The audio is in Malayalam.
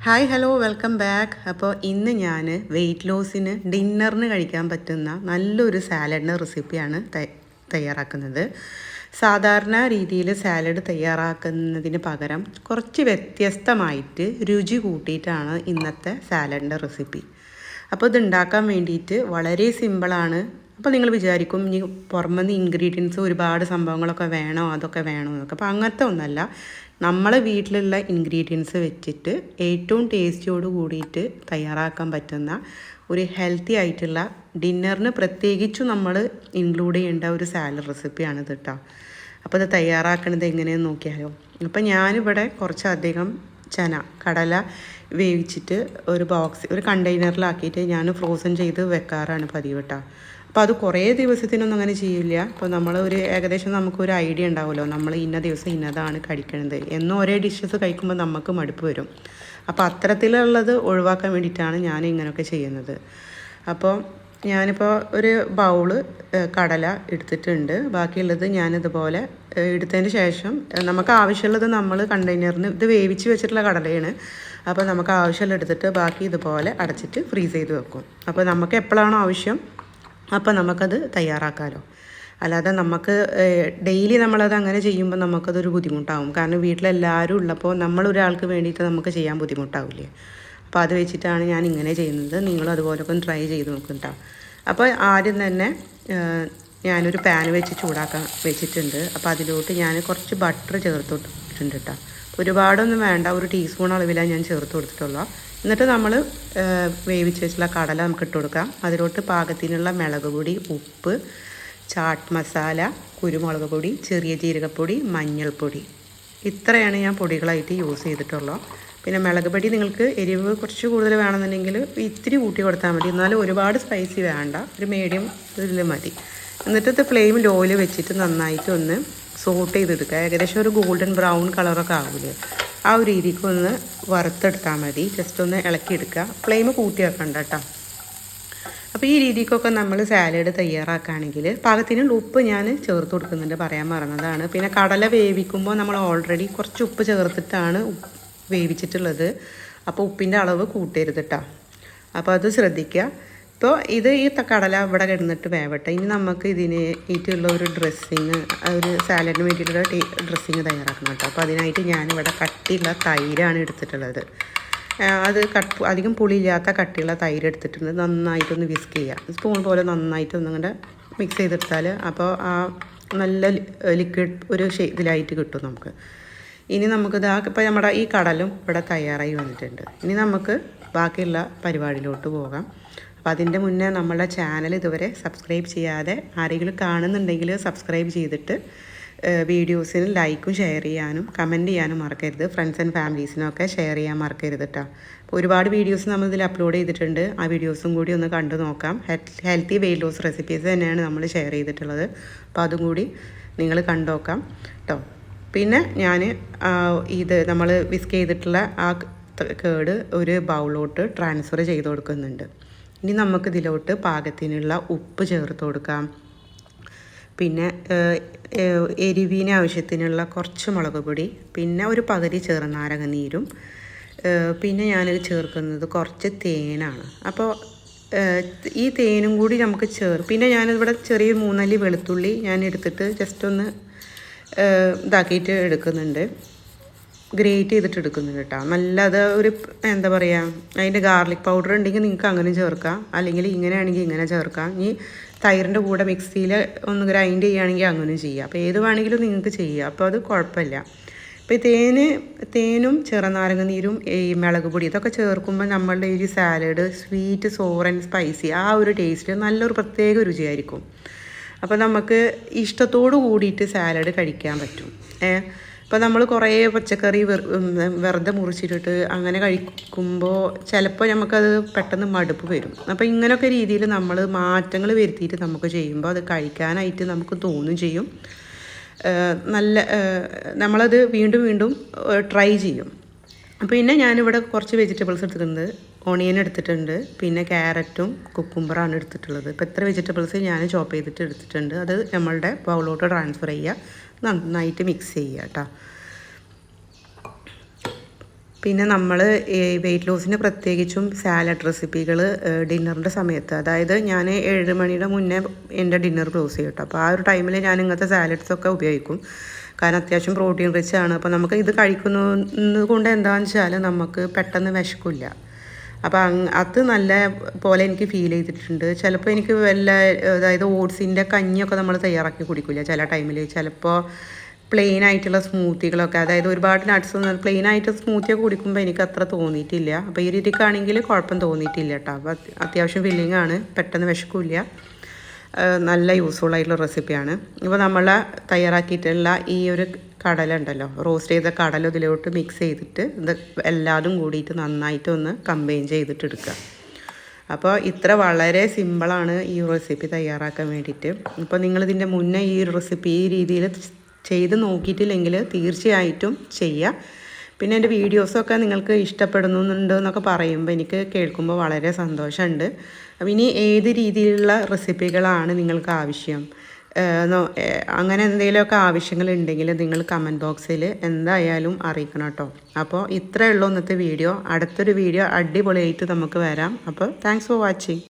ഹായ് ഹലോ വെൽക്കം ബാക്ക് അപ്പോൾ ഇന്ന് ഞാൻ വെയിറ്റ് ലോസിന് ഡിന്നറിന് കഴിക്കാൻ പറ്റുന്ന നല്ലൊരു സാലഡിന്റെ റെസിപ്പിയാണ് തയ്യാറാക്കുന്നത്. സാധാരണ രീതിയിൽ സാലഡ് തയ്യാറാക്കുന്നതിന് പകരം കുറച്ച് വ്യത്യസ്തമായിട്ട് രുചി കൂട്ടിയിട്ടാണ് ഇന്നത്തെ സാലഡിന്റെ റെസിപ്പി അപ്പോൾ ഇത് ഉണ്ടാക്കാൻ വേണ്ടിയിട്ട് വളരെ സിമ്പിളാണ് അപ്പോൾ നിങ്ങൾ വിചാരിക്കും ഇനി പുറമെന്ന് ഇൻഗ്രീഡിയൻസ് ഒരുപാട് സംഭവങ്ങളൊക്കെ വേണോ അതൊക്കെ വേണോ എന്നൊക്കെ. അപ്പോൾ അങ്ങനത്തെ ഒന്നല്ല. നമ്മളെ വീട്ടിലുള്ള ഇൻഗ്രീഡിയൻസ് വെച്ചിട്ട് ഏറ്റവും ടേസ്റ്റിയോട് കൂടിയിട്ട് തയ്യാറാക്കാൻ പറ്റുന്ന ഒരു ഹെൽത്തി ആയിട്ടുള്ള ഡിന്നറിന് പ്രത്യേകിച്ചും നമ്മൾ ഇൻക്ലൂഡ് ചെയ്യേണ്ട ഒരു സാലഡ് റെസിപ്പിയാണ് ഇത് കേട്ടോ അപ്പോൾ ഇത് തയ്യാറാക്കണത് എങ്ങനെയെന്ന് നോക്കിയാലോ. അപ്പോൾ ഞാനിവിടെ കുറച്ചധികം ചന കടല വേവിച്ചിട്ട് ഒരു ബോക്സ് ഒരു കണ്ടെയ്നറിലാക്കിയിട്ട് ഞാൻ ഫ്രോസൺ ചെയ്ത് വെക്കാറാണ് പതിവ് കേട്ടോ അപ്പോൾ അത് കുറേ ദിവസത്തിനൊന്നും അങ്ങനെ ചെയ്യില്ല. അപ്പോൾ നമ്മൾ ഒരു ഏകദേശം നമുക്കൊരു ഐഡിയ ഉണ്ടാവുമല്ലോ. നമ്മൾ ഇന്ന ദിവസം ഇന്നതാണ് കഴിക്കുന്നത് എന്നും ഒരേ ഡിഷസ് കഴിക്കുമ്പോൾ നമുക്ക് മടുപ്പ് വരും. അപ്പോൾ അത്തരത്തിലുള്ളത് ഒഴിവാക്കാൻ വേണ്ടിയിട്ടാണ് ഞാൻ ഇങ്ങനെയൊക്കെ ചെയ്യുന്നത്. അപ്പോൾ ഞാനിപ്പോൾ ഒരു ബൗൾ കടല എടുത്തിട്ടുണ്ട്. ബാക്കിയുള്ളത് ഞാനിതുപോലെ എടുത്തതിന് ശേഷം നമുക്ക് ആവശ്യമുള്ളത് നമ്മൾ കണ്ടെയ്നറിന് ഇത് വേവിച്ച് വെച്ചിട്ടുള്ള കടലയാണ്. അപ്പോൾ നമുക്ക് ആവശ്യമുള്ള എടുത്തിട്ട് ബാക്കി ഇതുപോലെ അടച്ചിട്ട് ഫ്രീസ് ചെയ്ത് വെക്കും. അപ്പോൾ നമുക്ക് എപ്പോഴാണോ ആവശ്യം അപ്പോൾ നമുക്കത് തയ്യാറാക്കാമല്ലോ അല്ലാതെ നമുക്ക് ഡെയിലി നമ്മളത് അങ്ങനെ ചെയ്യുമ്പോൾ നമുക്കതൊരു ബുദ്ധിമുട്ടാവും. കാരണം വീട്ടിലെല്ലാവരും ഉള്ളപ്പോൾ നമ്മളൊരാൾക്ക് വേണ്ടിയിട്ട് നമുക്ക് ചെയ്യാൻ ബുദ്ധിമുട്ടാവില്ല. അപ്പോൾ അത് വെച്ചിട്ടാണ് ഞാൻ ഇങ്ങനെ ചെയ്യുന്നത്. നിങ്ങളും അതുപോലൊക്കെ ഒന്ന് ട്രൈ ചെയ്ത് നോക്കും കേട്ടോ അപ്പോൾ ആദ്യം തന്നെ ഞാനൊരു പാൻ വെച്ച് ചൂടാക്കാൻ വെച്ചിട്ടുണ്ട്. അപ്പോൾ അതിലോട്ട് ഞാൻ കുറച്ച് ബട്ടർ ചേർത്തോട്ടിട്ടുണ്ട് കേട്ടോ ഒരുപാടൊന്നും വേണ്ട ഒരു ടീസ്പൂൺ അളവിലാണ് ഞാൻ ചേർത്ത് കൊടുത്തിട്ടുള്ളൂ. എന്നിട്ട് നമ്മൾ വേവിച്ച് വെച്ചുള്ള കടല നമുക്ക് ഇട്ട് കൊടുക്കാം. അതിലോട്ട് പാകത്തിനുള്ള മുളക് പൊടി ഉപ്പ് ചാട്ട് മസാല കുരുമുളക് പൊടി ചെറിയ ജീരകപ്പൊടി മഞ്ഞൾപ്പൊടി. ഇത്രയാണ് ഞാൻ പൊടികളായിട്ട് യൂസ് ചെയ്തിട്ടുള്ളത് പിന്നെ മുളക് പൊടി നിങ്ങൾക്ക് എരിവ് കുറച്ച് കൂടുതൽ വേണമെന്നുണ്ടെങ്കിൽ ഇത്തിരി കൂട്ടി കൊടുത്താൽ മതി. എന്നാലും ഒരുപാട് സ്പൈസി വേണ്ട. ഒരു മീഡിയം ഇതിൽ മതി. എന്നിട്ട് ഇത് ഫ്ലെയിം ലോയിൽ വെച്ചിട്ട് നന്നായിട്ട് ഒന്ന് സോട്ട് ചെയ്തെടുക്കുക. ഏകദേശം ഒരു ഗോൾഡൻ ബ്രൗൺ കളറൊക്കെ ആവില്ലേ ആ ഒരു രീതിക്ക് ഒന്ന് വറുത്തെടുത്താൽ മതി. ജസ്റ്റ് ഒന്ന് ഇളക്കിയെടുക്കുക. ഫ്ലെയിം കൂട്ടി വെക്കണ്ട കേട്ടോ അപ്പോൾ ഈ രീതിക്കൊക്കെ നമ്മൾ സാലഡ് തയ്യാറാക്കുകയാണെങ്കിൽ പാകത്തിനുള്ള ഉപ്പ് ഞാൻ ചേർത്ത് കൊടുക്കുന്നുണ്ട് പറയാൻ മറന്നതാണ്. പിന്നെ കടല വേവിക്കുമ്പോൾ നമ്മൾ ഓൾറെഡി കുറച്ച് ഉപ്പ് ചേർത്തിട്ടാണ് വേവിച്ചിട്ടുള്ളത്. അപ്പോൾ ഉപ്പിന്റെ അളവ് കൂട്ടരുത് കേട്ടോ അപ്പോൾ അത് ശ്രദ്ധിക്കുക. ഇപ്പോൾ ഇത് ഈ കടല ഇവിടെ കിടന്നിട്ട് വേവട്ടെ. ഇനി നമുക്ക് ഇതിന് ഈറ്റുള്ള ഒരു ഡ്രസ്സിങ് ഒരു സാലഡിന് വേണ്ടിയിട്ടുള്ള ടീ ഡ്രസ്സിങ് തയ്യാറാക്കണം കേട്ടോ. അപ്പോൾ അതിനായിട്ട് ഞാനിവിടെ കട്ടിയുള്ള തൈരാണ് എടുത്തിട്ടുള്ളത്. അത് കട്ട് അധികം പുളിയില്ലാത്ത കട്ടിയുള്ള തൈര് എടുത്തിട്ടുണ്ട്. നന്നായിട്ടൊന്ന് വിസ്ക് ചെയ്യുക സ്പൂൺ പോലെ നന്നായിട്ടൊന്നും ഇങ്ങനെ മിക്സ് ചെയ്തെടുത്താൽ അപ്പോൾ ആ നല്ല ലിക്വിഡ് ഒരു ഇതിലായിട്ട് കിട്ടും നമുക്ക്. ഇനി നമുക്ക് ആ ഇപ്പോൾ നമ്മുടെ ഈ കടലും ഇവിടെ തയ്യാറായി വന്നിട്ടുണ്ട്. ഇനി നമുക്ക് ബാക്കിയുള്ള പരിപാടിയിലോട്ട് പോകാം. അപ്പോൾ അതിന്റെ മുന്നേ നമ്മളുടെ ചാനൽ ഇതുവരെ സബ്സ്ക്രൈബ് ചെയ്യാതെ ആരെങ്കിലും കാണുന്നുണ്ടെങ്കിൽ സബ്സ്ക്രൈബ് ചെയ്തിട്ട് വീഡിയോസിന് ലൈക്കും ഷെയർ ചെയ്യാനും കമന്റ് ചെയ്യാനും മറക്കരുത്. ഫ്രണ്ട്സ് ആൻഡ് ഫാമിലീസിനൊക്കെ ഷെയർ ചെയ്യാൻ മറക്കരുത് കേട്ടോ ഒരുപാട് വീഡിയോസ് നമ്മൾ ഇതിൽ അപ്ലോഡ് ചെയ്തിട്ടുണ്ട്. ആ വീഡിയോസും കൂടി ഒന്ന് കണ്ടു നോക്കാം. ഹെൽത്തി വെയിറ്റ് ലോസ് റെസിപ്പീസ് തന്നെയാണ് നമ്മൾ ഷെയർ ചെയ്തിട്ടുള്ളത്. അപ്പോൾ അതും കൂടി നിങ്ങൾ കണ്ടു നോക്കാം കേട്ടോ പിന്നെ ഞാൻ ഇത് നമ്മൾ വിസ്ക് ചെയ്തിട്ടുള്ള ആ കേട് ഒരു ബൗളിലോട്ട് ട്രാൻസ്ഫർ ചെയ്ത് കൊടുക്കുന്നുണ്ട്. ഇനി നമുക്ക് ഇതിലോട്ട് പാകത്തിനുള്ള ഉപ്പ് ചേർത്ത് കൊടുക്കാം. പിന്നെ എരിവിന് ആവശ്യത്തിനുള്ള കുറച്ച് മുളക് പൊടി പിന്നെ ഒരു പകുതി ചെറുനാരങ്ങ നീരും പിന്നെ ഞാനിത് ചേർക്കുന്നത് കുറച്ച് തേനാണ്. അപ്പോൾ ഈ തേനും കൂടി നമുക്ക് ചേർ പിന്നെ ഞാനിവിടെ ചെറിയ മൂന്നല്ലി വെളുത്തുള്ളി ഞാൻ എടുത്തിട്ട് ജസ്റ്റ് ഒന്ന് ഇതാക്കിയിട്ട് എടുക്കുന്നുണ്ട്. ഗ്രേറ്റ് ചെയ്തിട്ട് എടുക്കുന്നുണ്ട് കേട്ടോ. നല്ലത് ഒരു എന്താ പറയുക അതിന്റെ ഗാർലിക് പൗഡർ ഉണ്ടെങ്കിൽ നിങ്ങൾക്ക് അങ്ങനെ ചേർക്കാം. അല്ലെങ്കിൽ ഇങ്ങനെയാണെങ്കിൽ ഇങ്ങനെ ചേർക്കാം. ഇനി തൈറിന്റെ കൂടെ മിക്സിയിൽ ഒന്ന് ഗ്രൈൻഡ് ചെയ്യുകയാണെങ്കിൽ അങ്ങനെ ചെയ്യാം. അപ്പോൾ ഏത് വേണമെങ്കിലും നിങ്ങൾക്ക് ചെയ്യാം. അപ്പോൾ അത് കുഴപ്പമില്ല. ഇപ്പോൾ തേന് തേനും ചെറുനാരങ്ങ നീരും ഈ മുളക് പൊടി ഇതൊക്കെ ചേർക്കുമ്പോൾ നമ്മളുടെ ഈ salad sweet sour and spicy ആ ഒരു ടേസ്റ്റ് നല്ലൊരു പ്രത്യേക രുചിയായിരിക്കും. അപ്പോൾ നമുക്ക് ഇഷ്ടത്തോടു കൂടിയിട്ട് സാലഡ് കഴിക്കാൻ പറ്റും. ഏ? ഇപ്പോൾ നമ്മൾ കുറേ പച്ചക്കറി വെറുതെ മുറിച്ചിട്ടിട്ട് അങ്ങനെ കഴിക്കുമ്പോൾ ചിലപ്പോൾ നമുക്കത് പെട്ടെന്ന് മടുപ്പ് വരും. അപ്പോൾ ഇങ്ങനെയൊക്കെ രീതിയിൽ നമ്മൾ മാറ്റങ്ങൾ വരുത്തിയിട്ട് നമുക്ക് ചെയ്യുമ്പോൾ അത് കഴിക്കാനായിട്ട് നമുക്ക് തോന്നും ചെയ്യും. നല്ല നമ്മളത് വീണ്ടും വീണ്ടും ട്രൈ ചെയ്യും. പിന്നെ ഞാനിവിടെ കുറച്ച് വെജിറ്റബിൾസ് എടുത്തിട്ടുണ്ട്. ഓണിയൻ എടുത്തിട്ടുണ്ട്. പിന്നെ ക്യാരറ്റും കുക്കുംബറാണ് എടുത്തിട്ടുള്ളത്. ഇപ്പോൾ എത്ര വെജിറ്റബിൾസ് ഞാൻ ചോപ്പ് ചെയ്തിട്ട് എടുത്തിട്ടുണ്ട്. അത് നമ്മളുടെ ബൗളിലോട്ട് ട്രാൻസ്ഫർ ചെയ്യുക. നന്നായിട്ട് മിക്സ് ചെയ്യുക കേട്ടോ പിന്നെ നമ്മൾ വെയിറ്റ് ലോസിന് പ്രത്യേകിച്ചും സാലഡ് റെസിപ്പികൾ ഡിന്നറിന്റെ സമയത്ത്. അതായത് ഞാൻ ഏഴ് മണിയുടെ മുന്നേ എന്റെ ഡിന്നർ ക്ലോസ് ചെയ്യും കേട്ടോ അപ്പോൾ ആ ഒരു ടൈമിൽ ഞാൻ ഇങ്ങനത്തെ സാലഡ്സൊക്കെ ഉപയോഗിക്കും. കാരണം അത്യാവശ്യം പ്രോട്ടീൻ റിച്ച് ആണ്. അപ്പോൾ നമുക്ക് ഇത് കഴിക്കുന്നത് കൊണ്ട് എന്താണെന്ന് വെച്ചാൽ നമുക്ക് പെട്ടെന്ന് വിശക്കില്ല. അപ്പോൾ അത് നല്ല പോലെ എനിക്ക് ഫീൽ ചെയ്തിട്ടുണ്ട്. ചിലപ്പോൾ എനിക്ക് വല്ല അതായത് ഓട്സിന്റെ കഞ്ഞിയൊക്കെ നമ്മൾ തയ്യാറാക്കി കുടിക്കില്ല ചില ടൈമിൽ ചിലപ്പോൾ പ്ലെയിൻ ആയിട്ടുള്ള സ്മൂത്തികളൊക്കെ അതായത് ഒരുപാട് നട്ട്സ് പ്ലെയിൻ ആയിട്ട് സ്മൂത്തിയൊക്കെ കുടിക്കുമ്പോൾ എനിക്ക് അത്ര തോന്നിയിട്ടില്ല. അപ്പോൾ ഈ രീതിക്കാണെങ്കിൽ കുഴപ്പം തോന്നിയിട്ടില്ല കേട്ടോ അപ്പോൾ അത്യാവശ്യം ഫില്ലിംഗ് ആണ് പെട്ടെന്ന് വിശക്കില്ല. നല്ല യൂസ്ഫുൾ ആയിട്ടുള്ള റെസിപ്പിയാണ് ഇപ്പോൾ നമ്മൾ തയ്യാറാക്കിയിട്ടുള്ള ഈ ഒരു കടല ഉണ്ടല്ലോ റോസ്റ്റ് ചെയ്ത കടല ഇതിലോട്ട് മിക്സ് ചെയ്തിട്ട് ഇത് എല്ലാതും കൂടിയിട്ട് നന്നായിട്ട് ഒന്ന് കമ്പൈൻ ചെയ്തിട്ട് എടുക്കുക. അപ്പോൾ ഇത്ര വളരെ സിമ്പിളാണ് ഈ റെസിപ്പി തയ്യാറാക്കാൻ വേണ്ടിയിട്ട്. ഇപ്പോൾ നിങ്ങളിതിന്റെ മുന്നേ ഈ റെസിപ്പി ഈ രീതിയിൽ ചെയ്ത് നോക്കിയിട്ടില്ലെങ്കിൽ തീർച്ചയായിട്ടും ചെയ്യുക പിന്നെ എന്റെ വീഡിയോസൊക്കെ നിങ്ങൾക്ക് ഇഷ്ടപ്പെടുന്നുണ്ട് എന്നൊക്കെ പറയുമ്പോൾ എനിക്ക് കേൾക്കുമ്പോൾ വളരെ സന്തോഷമുണ്ട്. അപ്പം ഇനി ഏത് രീതിയിലുള്ള റെസിപ്പികളാണ് നിങ്ങൾക്ക് ആവശ്യം? അങ്ങനെ എന്തെങ്കിലുമൊക്കെ ആവശ്യങ്ങൾ ഉണ്ടെങ്കിൽ നിങ്ങൾ കമന്റ് ബോക്സിൽ എന്തായാലും അറിയിക്കണം കേട്ടോ. അപ്പോൾ ഇത്രയേ ഉള്ളൂ ഇന്നത്തെ വീഡിയോ. അടുത്തൊരു വീഡിയോ അടിപൊളിയായിട്ട് നമുക്ക് വരാം. അപ്പോൾ താങ്ക്സ് ഫോർ വാച്ചിങ്